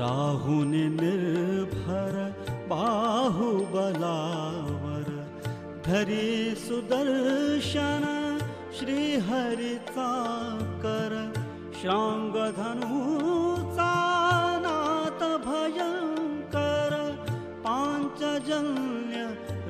राहून निर्भर बाहुबलावर धरी सुदर्शन श्रीहरिचा कर श्रांगधनुचा नाथ भयंकर पांचजन्य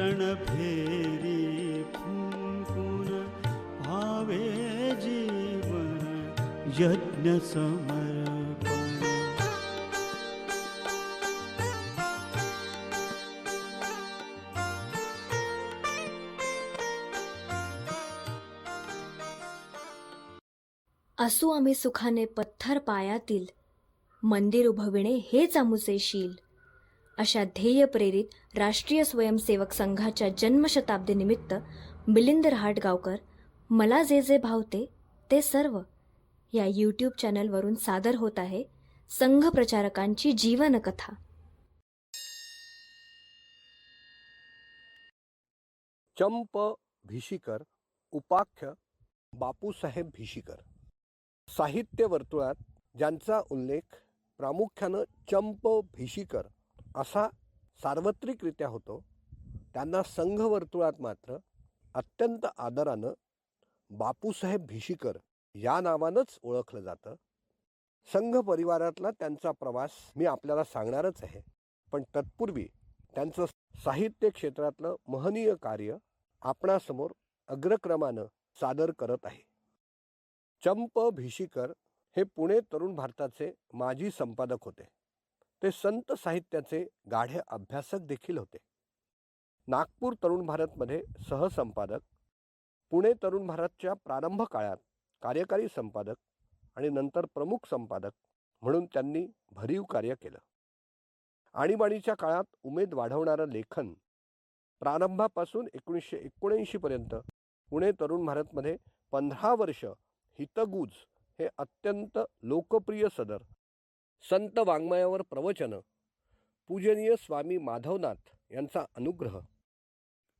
रणभेरी फुंकून भावे जीवन यज्ञ असू आम्ही सुखाने पत्थर पायातील मंदिर उभविणे हेच आमुचे शील. अशा ध्येय प्रेरित राष्ट्रीय स्वयंसेवक संघाच्या जन्मशताब्दीनिमित्त मिलिंद रहाटगावकर मला जे जे भावते ते सर्व या यूट्यूब चॅनलवरून सादर होत आहे संघ प्रचारकांची जीवनकथा. चंप भिशीकर उपाख्य बापूसाहेब भिशीकर. साहित्य वर्तुळात ज्यांचा उल्लेख प्रामुख्यानं चंप भिशीकर असा सार्वत्रिकरित्या होतो त्यांना संघ वर्तुळात मात्र अत्यंत आदरानं बापूसाहेब भिशीकर या नावानंच ओळखलं जातं. संघ परिवारातला त्यांचा प्रवास मी आपल्याला सांगणारच आहे. पण तत्पूर्वी त्यांचं साहित्य क्षेत्रातलं महनीय कार्य आपणासमोर अग्रक्रमानं सादर करत आहे. चंप भिशीकर हे पुणे तरुण भारताचे माजी संपादक होते. ते संत साहित्याचे गाढे अभ्यासक देखील होते. नागपूर तरुण भारतमध्ये सहसंपादक पुणे तरुण भारतच्या प्रारंभ काळात कार्यकारी संपादक आणि नंतर प्रमुख संपादक म्हणून त्यांनी भरीव कार्य केलं. आणीबाणीच्या काळात उमेद वाढवणारं लेखन प्रारंभापासून एकोणीसशे एकोणऐंशीपर्यंत पुणे तरुण भारतमध्ये पंधरा वर्ष हितगुज हे अत्यंत लोकप्रिय सदर. संत वाङ्मयावर प्रवचनं. पूजनीय स्वामी माधवनाथ यांचा अनुग्रह.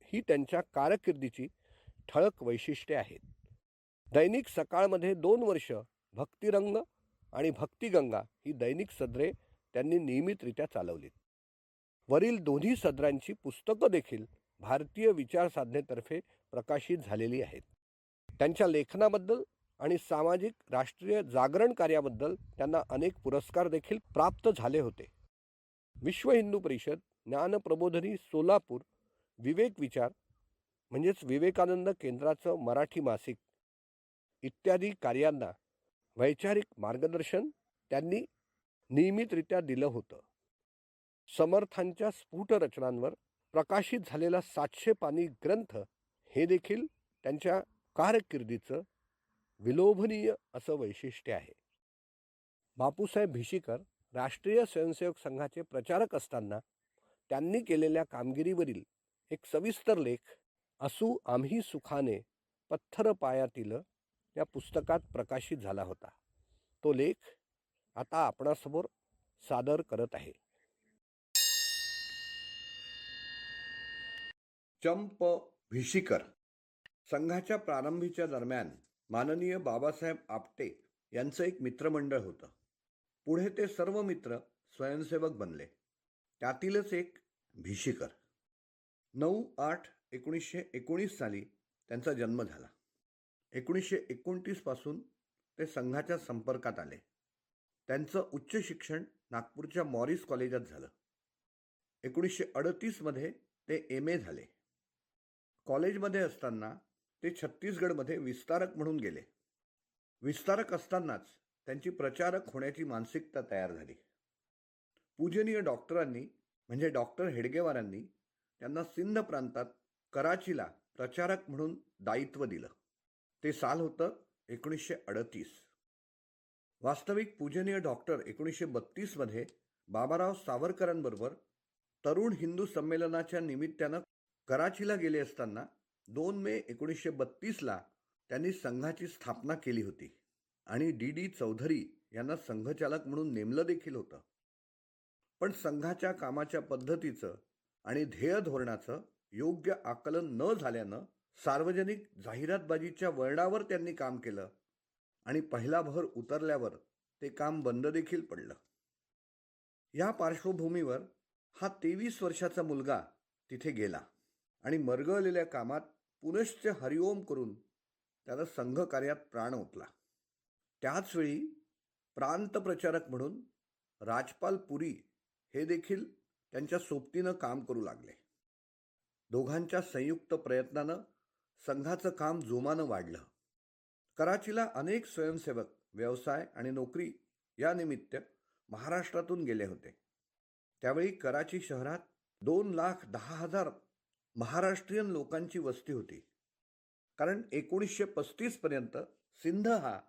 ही त्यांच्या कारकिर्दीची ठळक वैशिष्ट्ये आहेत. दैनिक सकाळमध्ये दोन वर्ष भक्तिरंग आणि भक्तिगंगा ही दैनिक सदरे त्यांनी नियमितरित्या चालवलीत. वरील दोन्ही सदरांची पुस्तकं देखील भारतीय विचारसाधनेतर्फे प्रकाशित झालेली आहेत. त्यांच्या लेखनाबद्दल आणि सामाजिक राष्ट्रीय जागरण कार्याबद्दल त्यांना अनेक पुरस्कार देखील प्राप्त झाले होते. विश्व हिंदू परिषद ज्ञानप्रबोधनी सोलापूर विवेक विचार म्हणजेच विवेकानंद केंद्राचं मराठी मासिक इत्यादी कार्यांना वैचारिक मार्गदर्शन त्यांनी नियमितरित्या दिलं होतं. समर्थांच्या स्फुट रचनांवर प्रकाशित झालेला सातशे पानी ग्रंथ हे देखील त्यांच्या कारकिर्दीचं विलोभनीय असं वैशिष्ट्य आहे. बापूसाहेब भिशीकर राष्ट्रीय स्वयंसेवक संघाचे प्रचारक असताना त्यांनी केलेल्या कामगिरीवरील एक सविस्तर लेख असू आम्ही सुखाने पत्थर पायातील या पुस्तकात प्रकाशित झाला होता. तो लेख आता आपणासमोर सादर करत आहे. चंप भिशीकर संघाच्या प्रारंभीच्या दरम्यान माननीय बाबासाहेब आपटे यांचं एक मित्रमंडळ होतं. पुढे ते सर्व मित्र स्वयंसेवक बनले. त्यातीलच एक भिशीकर. नऊ आठ एकोणीसशे एकोणीस साली त्यांचा जन्म झाला. एकोणीसशे एकोणतीसपासून ते संघाच्या संपर्कात आले. त्यांचं उच्च शिक्षण नागपूरच्या मॉरिस कॉलेजात झालं. एकोणीसशे अडतीसमध्ये ते एम ए झाले. कॉलेजमध्ये असताना ते छत्तीसगडमध्ये विस्तारक म्हणून गेले. विस्तारक असतानाच त्यांची प्रचारक होण्याची मानसिकता तयार झाली. पूजनीय डॉक्टरांनी म्हणजे डॉक्टर हेडगेवारांनी त्यांना सिंध प्रांतात कराचीला प्रचारक म्हणून दायित्व दिलं. ते साल होतं एकोणीसशे अडतीस. वास्तविक पूजनीय डॉक्टर एकोणीसशे बत्तीसमध्ये बाबाराव सावरकरांबरोबर तरुण हिंदू संमेलनाच्या निमित्तानं कराचीला गेले असताना दोन मे एकोणीसशे बत्तीसला त्यांनी संघाची स्थापना केली होती. आणि डी डी चौधरी यांना संघचालक म्हणून नेमलं देखील होतं. पण संघाच्या कामाच्या पद्धतीचं आणि ध्येय धोरणाचं योग्य आकलन न झाल्यानं सार्वजनिक जाहिरातबाजीच्या वळणावर त्यांनी काम केलं आणि पहिला भर उतरल्यावर ते काम बंद देखील पडलं. या पार्श्वभूमीवर हा तेवीस वर्षाचा मुलगा तिथे गेला. आणि मरगळलेल्या कामात पुनश्च हरिओम करून त्यानं संघकार्यात प्राण ओतला. त्याचवेळी प्रांत प्रचारक म्हणून राजपाल पुरी हे देखील त्यांच्या सोबतीनं काम करू लागले. दोघांच्या संयुक्त प्रयत्नानं संघाचं काम जोमानं वाढलं. कराचीला अनेक स्वयंसेवक व्यवसाय आणि नोकरी या निमित्त महाराष्ट्रातून गेले होते. त्यावेळी कराची शहरात दोन लाख दहा हजार महाराष्ट्रीयन लोकांची वस्ती होती. कारण एकोणीसशे पस्तीसपर्यंत सिंध हा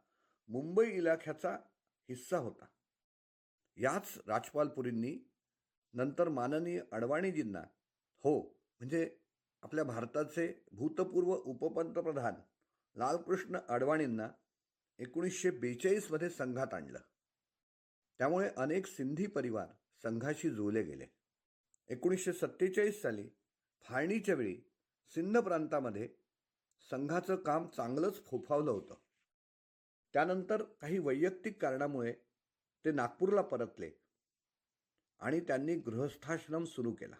मुंबई इलाख्याचा हिस्सा होता. याच राजपालपुरींनी नंतर माननीय अडवाणीजींना हो म्हणजे आपल्या भारताचे भूतपूर्व उपपंतप्रधान लालकृष्ण अडवाणींना एकोणीसशे बेचाळीसमध्ये संघात आणलं. त्यामुळे अनेक सिंधी परिवार संघाशी जुळले गेले. एकोणीसशे सत्तेचाळीस साली फाळणीच्या वेळी सिंध प्रांतामध्ये संघाचं काम चांगलंच फोफावलं होतं. त्यानंतर काही वैयक्तिक कारणामुळे ते नागपूरला परतले आणि त्यांनी गृहस्थाश्रम सुरू केला.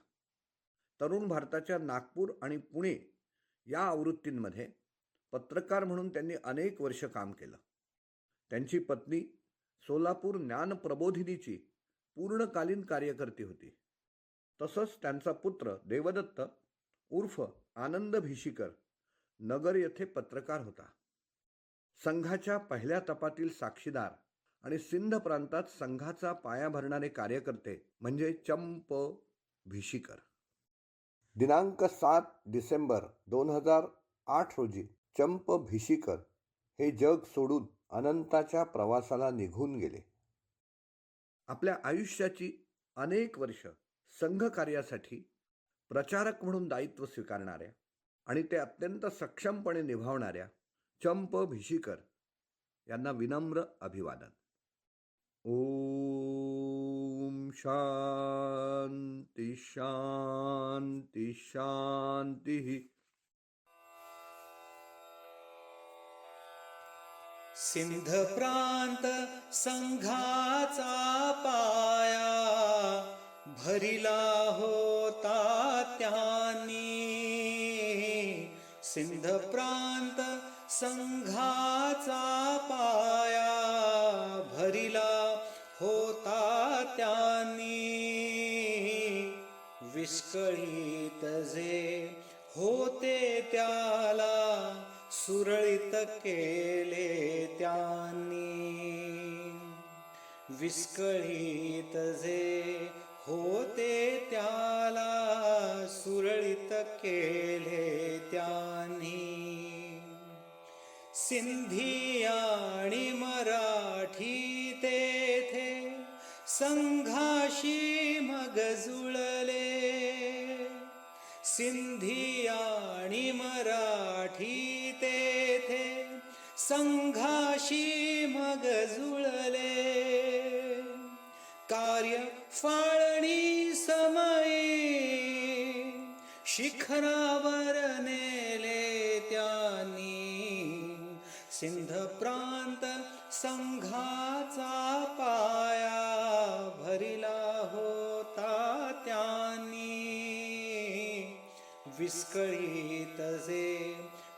तरुण भारताच्या नागपूर आणि पुणे या आवृत्तींमध्ये पत्रकार म्हणून त्यांनी अनेक वर्ष काम केलं. त्यांची पत्नी सोलापूर ज्ञान प्रबोधिनीची पूर्णकालीन कार्यकर्ती होती. तसंच त्यांचा पुत्र देवदत्त उर्फ आनंद भिशीकर नगर येथे पत्रकार होता. संघाच्या पहिल्या तपातील साक्षीदार आणि सिंध प्रांतात संघाचा पाया भरणारे कार्यकर्ते म्हणजे चंप भिशीकर. दिनांक सात डिसेंबर दोन हजार आठ रोजी चंप भिशीकर हे जग सोडून अनंताच्या प्रवासाला निघून गेले. आपल्या आयुष्याची अनेक वर्ष संघ कार्यासाठी प्रचारक म्हणून दायित्व स्वीकारणाऱ्या आणि ते अत्यंत सक्षमपणे निभावणाऱ्या चंप भिशीकर यांना विनम्र अभिवादन. ओम शांती शांती शांती. सिंध प्रांत संघाचा पाया. भरिला होता त्यानी. सिंध प्रांत संघाचा पाया भरिला होता त्यानी. विस्कळीत जे होते त्याला सुरळीत केले त्यांनी. विस्कळीत जे होते त्याला सुरळीत केले त्यांनी. सिंधी आणि मराठी तेथे संघाशी मग जुळले. सिंधी आणि मराठी तेथे संघाशी मग जुळले. कार्य फाळ शिखरावर नेले त्यांनी. सिंध प्रांत संघाचा पाया भरिला होता त्यांनी. विस्कळीत जे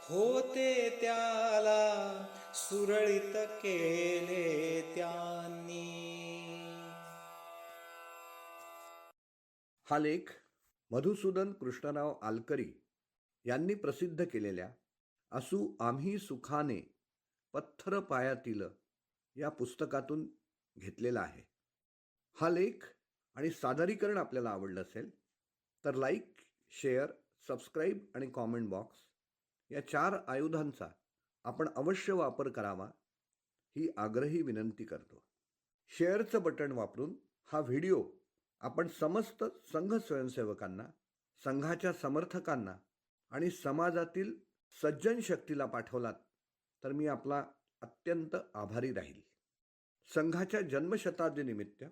होते त्याला सुरळीत केले त्यांनी. हा लेख मधुसूदन कृष्णराव आलकरी यांनी प्रसिद्ध केलेल्या असू आम्ही सुखाने पत्थर पायातील या पुस्तकातून घेतलेला आहे. हा लेख आणि सादरीकरण आपल्याला आवडलं असेल तर लाईक शेअर सबस्क्राईब आणि कॉमेंट बॉक्स या चार आयुधांचा आपण अवश्य वापर करावा ही आग्रही विनंती करतो. शेअरचं बटण वापरून हा व्हिडिओ आपण समस्त संघ स्वयंसेवकांना संघाच्या समर्थकांना आणि समाजातील सज्जन शक्तीला पाठवलात तर मी आपला अत्यंत आभारी राहील. संघाच्या जन्मशताब्दीनिमित्त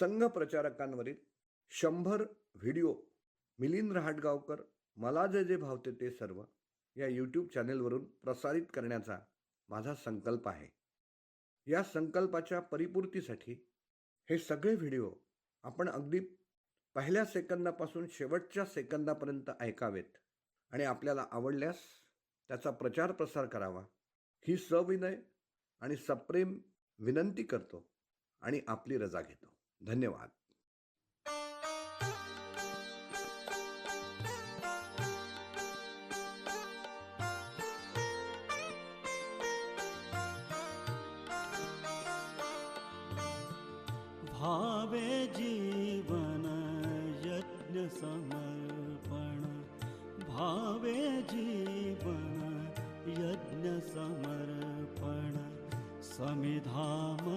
संघ प्रचारकांवरील शंभर व्हिडिओ मिलिंद रहाटगावकर मला जे जे भावते ते सर्व या यूट्यूब चॅनेलवरून प्रसारित करण्याचा माझा संकल्प आहे. या संकल्पाच्या परिपूर्तीसाठी हे सगळे व्हिडिओ आपण अगदी पहिल्या सेकंदापासून शेवटच्या सेकंदापर्यंत ऐकावेत आणि आपल्याला आवडल्यास त्याचा प्रचार प्रसार करावा. ही सविनय आणि सप्रेम विनंती करतो आणि आपली रजा घेतो. धन्यवाद. भावे जीवन यज्ञर्पण भावे जीवन यज्ञर्पण संविधानयहि